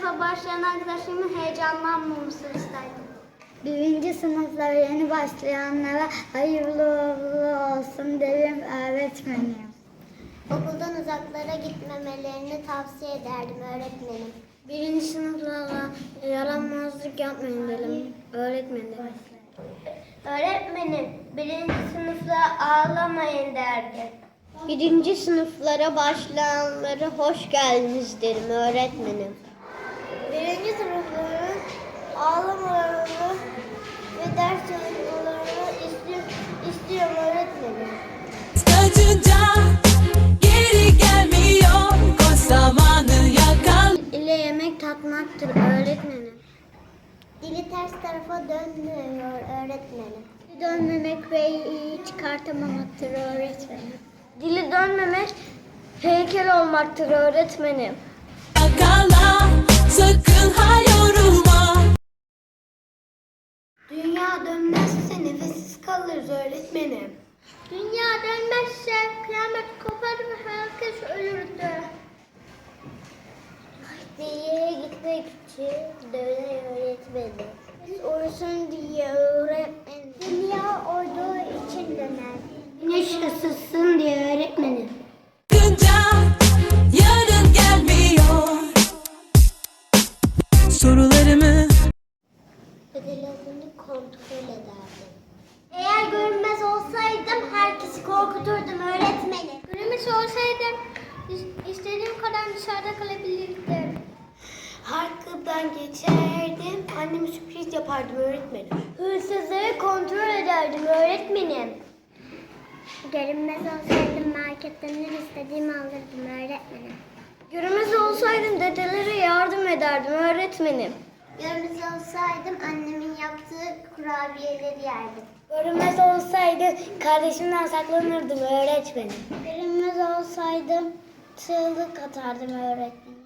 sınıfa başlayan arkadaşlarımın heyecanlanmamasını isterdim. Birinci sınıflara yeni başlayanlara hayırlı uğurlu olsun derim öğretmenim. Okuldan uzaklara gitmemelerini tavsiye ederdim öğretmenim. Birinci sınıflara yaramazlık yapmayın derim öğretmenim. Öğretmenim, birinci sınıfta ağlamayın derdi. Birinci sınıflara başlayanlara hoş geldiniz derim öğretmenim. Birinci sınıfların ağlamalarını ve ders çalışmalarını istiyorum, istiyorum öğretmenim. Acınca geri gelmiyor Koş zamanı yakal İle yemek tatmaktır öğretmenim. Dili ters tarafa dönmüyor öğretmenim. Dönmemek ve iyi çıkartamamaktır öğretmenim. Dili dönmemek heykel olmaktır öğretmenim. Yakala sakın ha yorulma Dünya dönmezse nefessiz kalırız öğretmenim. Dünya dönmezse kıyamet kopar ve herkes ölürdü. Diye gitmek için döner öğretmenim. Biz olsun diye öğretmenim. Bedellerini kontrol ederdim. Eğer görünmez olsaydım herkesi korkuturdum öğretmenim. Görünmez olsaydım is- istediğim kadar dışarıda kalabilirdim. Hakkından geçerdim. Anneme sürpriz yapardım öğretmenim. Hırsızları kontrol ederdim öğretmenim. Görünmez olsaydım marketten her istediğimi alırdım öğretmenim. Görünmez olsaydım dedelere yardım ederdim öğretmenim. Görünmez olsaydım annemin yaptığı kurabiyeleri yerdim. Görünmez olsaydı kardeşimden saklanırdım öğretmenim. Görünmez olsaydım çığlık atardım öğretmenim.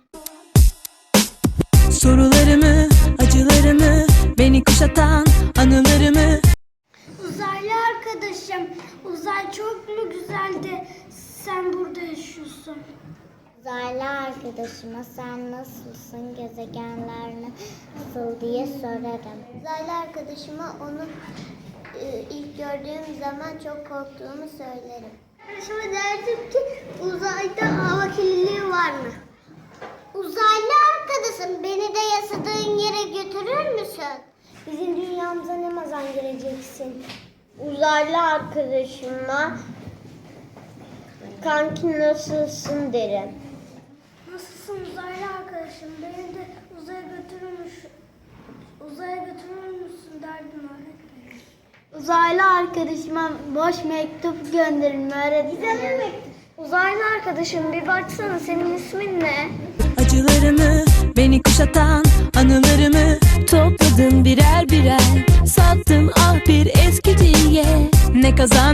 Sorularımı acılarımı Beni kuşatan anılarımı Uzaylı arkadaşım, uzay çok mu güzeldi? Sen burada yaşıyorsun. Uzaylı arkadaşıma sen nasılsın, gezegenler nasıl diye sorarım. Uzaylı arkadaşıma onu e, ilk gördüğüm zaman çok korktuğumu söylerim. Arkadaşıma derdim ki uzayda hava kirliliği var mı? Uzaylı arkadaşım beni de yaşadığın yere götürür müsün? Bizim dünyamıza ne zaman geleceksin? Uzaylı arkadaşıma kanki nasılsın derim. Nasılsın uzaylı arkadaşım? Beni de uzaya götürmüş. Uzaya götürür müsün derdim öğretmenim. Uzaylı arkadaşıma boş mektup gönderin öğretmenim. Uzaylı arkadaşım bir baksana senin ismin ne? Acılarımı beni kuşatan anılarımı Topladım birer birer Sattım ah bir eskiciye Ne kazandım